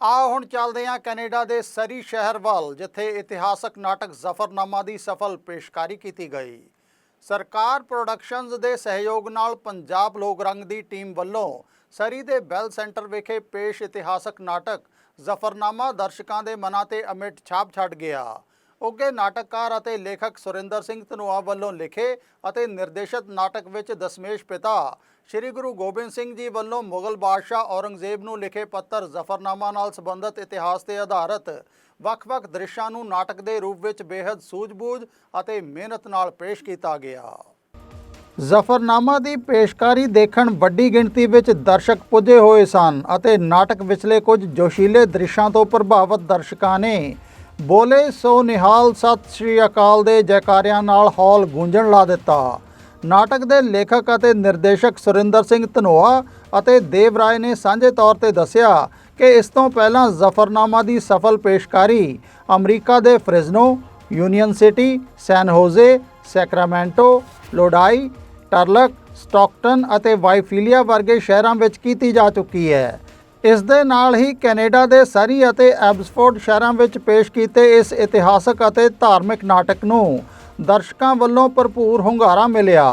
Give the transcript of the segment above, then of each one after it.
ਆਓ ਹੁਣ ਚੱਲਦੇ ਹਾਂ ਕੈਨੇਡਾ ਦੇ ਸਰੀ ਸ਼ਹਿਰ ਵੱਲ, ਜਿੱਥੇ ਇਤਿਹਾਸਕ ਨਾਟਕ ਜ਼ਫਰਨਾਮਾ ਦੀ ਸਫਲ ਪੇਸ਼ਕਾਰੀ ਕੀਤੀ ਗਈ। ਸਰਕਾਰ ਪ੍ਰੋਡਕਸ਼ਨਜ਼ ਦੇ ਸਹਿਯੋਗ ਨਾਲ ਪੰਜਾਬ ਲੋਕ ਰੰਗ ਦੀ ਟੀਮ ਵੱਲੋਂ ਸਰੀ ਦੇ ਬੈਲ ਸੈਂਟਰ ਵਿਖੇ ਪੇਸ਼ ਇਤਿਹਾਸਕ ਨਾਟਕ ਜ਼ਫਰਨਾਮਾ ਦਰਸ਼ਕਾਂ ਦੇ ਮਨਾਂ ਤੇ ਅਮਿਟ ਛਾਪ ਛੱਡ ਗਿਆ। ਉੱਘੇ ਨਾਟਕਕਾਰ ਅਤੇ ਲੇਖਕ ਸੁਰਿੰਦਰ ਸਿੰਘ ਧਨੋਆ ਵੱਲੋਂ ਲਿਖੇ ਅਤੇ ਨਿਰਦੇਸ਼ਿਤ ਨਾਟਕ ਵਿੱਚ ਦਸ਼ਮੇਸ਼ ਪਿਤਾ ਸ੍ਰੀ ਗੁਰੂ ਗੋਬਿੰਦ ਸਿੰਘ ਜੀ ਵੱਲੋਂ ਮੁਗਲ ਬਾਦਸ਼ਾਹ ਔਰੰਗਜ਼ੇਬ ਨੂੰ ਲਿਖੇ ਪੱਤਰ ਜ਼ਫਰਨਾਮਾ ਨਾਲ ਸੰਬੰਧਿਤ ਇਤਿਹਾਸ ਤੇ ਆਧਾਰਿਤ ਵੱਖ-ਵੱਖ ਦ੍ਰਿਸ਼ਾਂ ਨੂੰ ਨਾਟਕ ਦੇ ਰੂਪ ਵਿੱਚ ਬੇहद ਸੂਝ-ਬੂਝ ਅਤੇ ਮਿਹਨਤ ਨਾਲ ਪੇਸ਼ ਕੀਤਾ ਗਿਆ। ਜ਼ਫਰਨਾਮਾ ਦੀ ਪੇਸ਼ਕਾਰੀ ਦੇਖਣ ਵੱਡੀ ਗਿਣਤੀ ਵਿੱਚ ਦਰਸ਼ਕ ਪੁੱਜੇ ਹੋਏ ਸਨ ਅਤੇ ਨਾਟਕ ਵਿਚਲੇ ਕੁਝ ਜੋਸ਼ੀਲੇ ਦ੍ਰਿਸ਼ਾਂ ਤੋਂ ਪ੍ਰਭਾਵਿਤ ਦਰਸ਼ਕਾਂ ਨੇ ਬੋਲੇ ਸੋ ਨਿਹਾਲ ਸਤਿ ਸ੍ਰੀ ਅਕਾਲ ਦੇ ਜੈਕਾਰਿਆਂ ਨਾਲ ਹਾਲ ਗੂੰਜਣ ਲਾ ਦਿੱਤਾ। ਨਾਟਕ ਦੇ ਲੇਖਕ ਅਤੇ ਨਿਰਦੇਸ਼ਕ ਸੁਰਿੰਦਰ ਸਿੰਘ ਧਨੋਆ ਅਤੇ ਦੇਵ ਰਾਏ ਨੇ ਸਾਂਝੇ ਤੌਰ ਤੇ ਦੱਸਿਆ ਕਿ ਇਸ ਤੋਂ ਪਹਿਲਾਂ ਜ਼ਫਰਨਾਮਾ ਦੀ ਸਫਲ ਪੇਸ਼ਕਾਰੀ ਅਮਰੀਕਾ ਦੇ Fresno, Union City, San Jose, Sacramento, Lodi, Turlock, Stockton ਅਤੇ ਵਾਈਫੀਲੀਆ ਵਰਗੇ ਸ਼ਹਿਰਾਂ ਵਿੱਚ ਕੀਤੀ ਜਾ ਚੁੱਕੀ ਹੈ। ਇਸ ਦੇ ਨਾਲ ਹੀ ਕੈਨੇਡਾ ਦੇ ਸਰੀ ਅਤੇ ਐਬਸਫੋਰਡ ਸ਼ਹਿਰਾਂ ਵਿੱਚ ਪੇਸ਼ ਕੀਤੇ ਇਸ ਇਤਿਹਾਸਕ ਅਤੇ ਧਾਰਮਿਕ ਨਾਟਕ ਨੂੰ ਦਰਸ਼ਕਾਂ ਵੱਲੋਂ ਭਰਪੂਰ ਹੁੰਗਾਰਾ ਮਿਲਿਆ।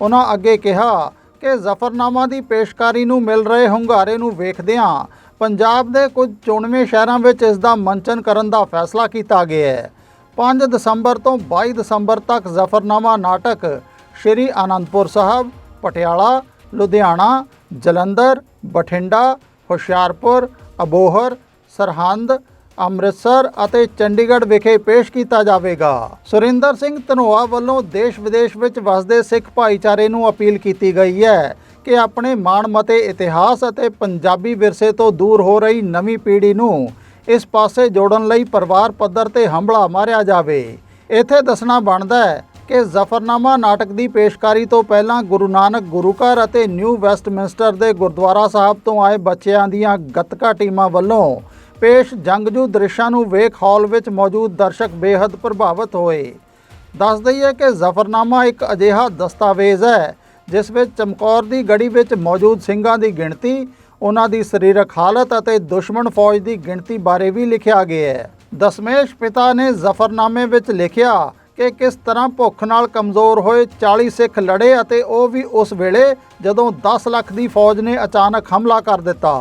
ਉਹਨਾਂ ਅੱਗੇ ਕਿਹਾ ਕਿ ਜ਼ਫਰਨਾਮਾ ਦੀ ਪੇਸ਼ਕਾਰੀ ਨੂੰ ਮਿਲ ਰਹੇ ਹੁੰਗਾਰੇ ਨੂੰ ਵੇਖਦਿਆਂ ਪੰਜਾਬ ਦੇ ਕੁਝ ਚੁਣਵੇਂ ਸ਼ਹਿਰਾਂ ਵਿੱਚ ਇਸ ਦਾ ਮੰਚਨ ਕਰਨ ਦਾ ਫੈਸਲਾ ਕੀਤਾ ਗਿਆ ਹੈ। 5 ਦਸੰਬਰ ਤੋਂ 22 ਦਸੰਬਰ ਤੱਕ ਜ਼ਫਰਨਾਮਾ ਨਾਟਕ ਸ਼੍ਰੀ ਆਨੰਦਪੁਰ ਸਾਹਿਬ, ਪਟਿਆਲਾ, ਲੁਧਿਆਣਾ, ਜਲੰਧਰ, ਬਠਿੰਡਾ ਹੁਸ਼ਿਆਰਪੁਰ, ਅਬੋਹਰ, ਸਰਹੰਦ, ਅੰਮ੍ਰਿਤਸਰ ਅਤੇ ਚੰਡੀਗੜ੍ਹ ਵਿਖੇ ਪੇਸ਼ ਕੀਤਾ ਜਾਵੇਗਾ। ਸੁਰਿੰਦਰ ਸਿੰਘ ਧਨੋਆ ਵੱਲੋਂ ਦੇਸ਼ ਵਿਦੇਸ਼ ਵਿੱਚ ਵਸਦੇ ਸਿੱਖ ਭਾਈਚਾਰੇ ਨੂੰ ਅਪੀਲ ਕੀਤੀ ਗਈ ਹੈ ਕਿ ਆਪਣੇ ਮਾਣਮਤੇ ਇਤਿਹਾਸ ਅਤੇ ਪੰਜਾਬੀ ਵਿਰਸੇ ਤੋਂ ਦੂਰ ਹੋ ਰਹੀ ਨਵੀਂ ਪੀੜ੍ਹੀ ਨੂੰ ਇਸ ਪਾਸੇ ਜੋੜਨ ਲਈ ਪਰਿਵਾਰ ਪੱਧਰ ਤੇ ਹੰਭਲਾ ਮਾਰਿਆ ਜਾਵੇ। ਇੱਥੇ ਦੱਸਣਾ ਬਣਦਾ ਹੈ ਕਿ ਜ਼ਫਰਨਾਮਾ ਨਾਟਕ ਦੀ ਪੇਸ਼ਕਾਰੀ ਤੋਂ ਪਹਿਲਾਂ ਗੁਰੂ ਨਾਨਕ ਗੁਰੂ ਘਰ ਅਤੇ ਨਿਊ ਵੈਸਟਮਿੰਸਟਰ ਦੇ ਗੁਰਦੁਆਰਾ ਸਾਹਿਬ ਤੋਂ ਆਏ ਬੱਚਿਆਂ ਦੀਆਂ ਗੱਤਕਾ ਟੀਮਾਂ ਵੱਲੋਂ ਪੇਸ਼ ਜੰਗਜੂ ਦ੍ਰਿਸ਼ਾਂ ਨੂੰ ਵੇਖ ਹਾਲ ਵਿੱਚ ਮੌਜੂਦ ਦਰਸ਼ਕ ਬੇहद ਪ੍ਰਭਾਵਿਤ ਹੋਏ। ਦੱਸ ਦਈਏ ਕਿ ਜ਼ਫਰਨਾਮਾ ਇੱਕ ਅਜਿਹਾ ਦਸਤਾਵੇਜ਼ ਹੈ, ਜਿਸ ਵਿੱਚ ਚਮਕੌਰ ਦੀ ਗੜੀ ਵਿੱਚ ਮੌਜੂਦ ਸਿੰਘਾਂ ਦੀ ਗਿਣਤੀ, ਉਹਨਾਂ ਦੀ ਸਰੀਰਕ ਹਾਲਤ ਅਤੇ ਦੁਸ਼ਮਣ ਫੌਜ ਦੀ ਗਿਣਤੀ ਬਾਰੇ ਵੀ ਲਿਖਿਆ ਗਿਆ ਹੈ। ਦਸ਼ਮੇਸ਼ ਪਿਤਾ ਨੇ ਜ਼ਫਰਨਾਮੇ ਵਿੱਚ ਲਿਖਿਆ ਕਿ ਕਿਸ ਤਰ੍ਹਾਂ ਭੁੱਖ ਨਾਲ ਕਮਜ਼ੋਰ ਹੋਏ 40 ਸਿੱਖ ਲੜੇ ਅਤੇ ਉਹ ਵੀ ਉਸ ਵੇਲੇ ਜਦੋਂ 10 ਲੱਖ ਦੀ ਫੌਜ ਨੇ ਅਚਾਨਕ ਹਮਲਾ ਕਰ ਦਿੱਤਾ।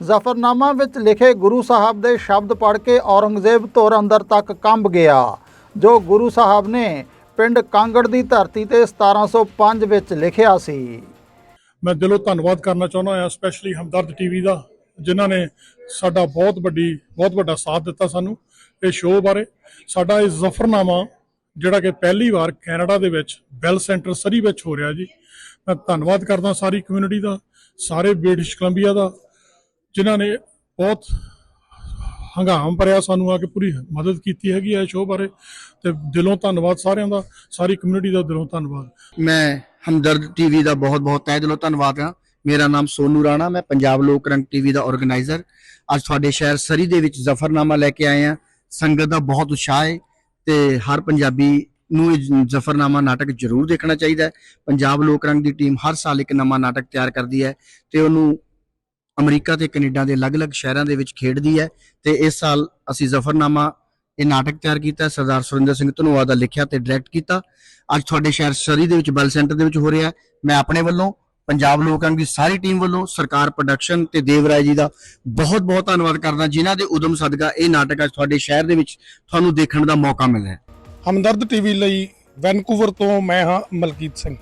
ਜ਼ਫਰਨਾਮਾ ਵਿੱਚ ਲਿਖੇ ਗੁਰੂ ਸਾਹਿਬ ਦੇ ਸ਼ਬਦ ਪੜ੍ਹ ਕੇ ਔਰੰਗਜ਼ੇਬ ਧੁਰ ਅੰਦਰ ਤੱਕ ਕੰਬ ਗਿਆ, ਜੋ ਗੁਰੂ ਸਾਹਿਬ ਨੇ ਪਿੰਡ ਕਾਂਗੜ ਦੀ ਧਰਤੀ ਤੇ 1705 ਵਿੱਚ ਲਿਖਿਆ ਸੀ। ਮੈਂ ਦਿਲੋਂ ਧੰਨਵਾਦ ਕਰਨਾ ਚਾਹੁੰਦਾ ਹਾਂ ਸਪੈਸ਼ਲੀ ਹਮਦਰਦ ਟੀਵੀ ਦਾ, ਜਿਨ੍ਹਾਂ ਨੇ ਸਾਡਾ ਬਹੁਤ ਵੱਡੀ, ਬਹੁਤ ਵੱਡਾ ਸਾਥ ਦਿੱਤਾ ਸਾਨੂੰ ਇਹ ਸ਼ੋਅ ਬਾਰੇ। ਸਾਡਾ ਇਹ ਜ਼ਫਰਨਾਮਾ ਜਿਹੜਾ ਕਿ ਪਹਿਲੀ ਵਾਰ ਕੈਨੇਡਾ ਦੇ ਵਿੱਚ ਬੈਲ ਸੈਂਟਰ ਸਰੀ ਵਿੱਚ ਹੋ ਰਿਹਾ ਜੀ। ਮੈਂ ਧੰਨਵਾਦ ਕਰਦਾ ਸਾਰੀ ਕਮਿਊਨਿਟੀ ਦਾ, ਸਾਰੇ ਬ੍ਰਿਟਿਸ਼ ਕੋਲੰਬੀਆ ਦਾ, ਜਿਨ੍ਹਾਂ ਨੇ ਬਹੁਤ ਹੰਗਾਮ ਭਰਿਆ ਸਾਨੂੰ ਆ ਕੇ ਪੂਰੀ ਮਦਦ ਕੀਤੀ ਹੈਗੀ ਹੈ ਸ਼ੋਅ ਬਾਰੇ। ਤੇ ਦਿਲੋਂ ਧੰਨਵਾਦ ਸਾਰਿਆਂ ਦਾ, ਸਾਰੀ ਕਮਿਊਨਿਟੀ ਦਾ ਦਿਲੋਂ ਧੰਨਵਾਦ। ਮੈਂ ਹਮਦਰਦ ਟੀਵੀ ਦਾ ਬਹੁਤ ਬਹੁਤ ਤਹਿ ਦਿਲੋਂ ਧੰਨਵਾਦ ਹਾਂ। ਮੇਰਾ ਨਾਮ ਸੋਨੂ ਰਾਣਾ, ਮੈਂ ਪੰਜਾਬ ਲੋਕ ਰੰਗ ਟੀਵੀ ਦਾ ਆਰਗੇਨਾਈਜ਼ਰ ਅੱਜ ਤੁਹਾਡੇ ਸ਼ਹਿਰ ਸਰੀ ਦੇ ਵਿੱਚ ਜ਼ਫਰਨਾਮਾ ਲੈ ਕੇ ਆਏ ਹਾਂ। ਸੰਗਤ ਦਾ ਬਹੁਤ ਉਤਸ਼ਾਹ ਹੈ। ਤੇ ਹਰ ਪੰਜਾਬੀ ਨੂੰ ਇਹ ਜ਼ਫਰਨਾਮਾ ਨਾਟਕ ਜ਼ਰੂਰ ਦੇਖਣਾ ਚਾਹੀਦਾ ਹੈ। ਪੰਜਾਬ ਲੋਕ ਰੰਗ ਦੀ ਟੀਮ ਹਰ ਸਾਲ ਇੱਕ ਨਵਾਂ ਨਾਟਕ ਤਿਆਰ ਕਰਦੀ ਹੈ ਤੇ ਉਹਨੂੰ ਅਮਰੀਕਾ ਤੇ ਕੈਨੇਡਾ ਦੇ ਅਲੱਗ-ਅਲੱਗ ਸ਼ਹਿਰਾਂ ਦੇ ਵਿੱਚ ਖੇਡਦੀ ਹੈ ਤੇ ਇਸ ਸਾਲ ਅਸੀਂ ਜ਼ਫਰਨਾਮਾ ਇਹ ਨਾਟਕ ਤਿਆਰ ਕੀਤਾ, ਸਰਦਾਰ ਸੁਰਿੰਦਰ ਸਿੰਘ ਧਨੋਆ ਦਾ ਲਿਖਿਆ ਤੇ ਡਾਇਰੈਕਟ ਕੀਤਾ। ਅੱਜ ਤੁਹਾਡੇ ਸ਼ਹਿਰ ਸਰੀ ਦੇ ਵਿੱਚ ਬਲ ਸੈਂਟਰ ਦੇ ਵਿੱਚ ਹੋ ਰਿਹਾ ਮੈਂ ਆਪਣੇ ਵੱਲੋਂ ਪੰਜਾਬ ਲੋਕ ਅੰਗ ਦੀ ਸਾਰੀ ਟੀਮ ਵੱਲੋਂ ਸਰਕਾਰ ਪ੍ਰੋਡਕਸ਼ਨ ਤੇ ਦੇਵਰਾਏ ਜੀ ਦਾ ਬਹੁਤ ਬਹੁਤ ਧੰਨਵਾਦ ਕਰਦਾ, ਜਿਨ੍ਹਾਂ ਦੇ ਉਦਮ ਸਦਕਾ ਇਹ ਨਾਟਕ ਅੱਜ ਤੁਹਾਡੇ ਸ਼ਹਿਰ ਦੇ ਵਿੱਚ ਤੁਹਾਨੂੰ ਦੇਖਣ ਦਾ ਮੌਕਾ ਮਿਲਿਆ ਹੈ। ਹਮਦਰਦ ਟੀਵੀ ਲਈ ਵੈਨਕੂਵਰ ਤੋਂ ਮੈਂ ਹਾਂ ਮਲਕੀਤ ਸਿੰਘ।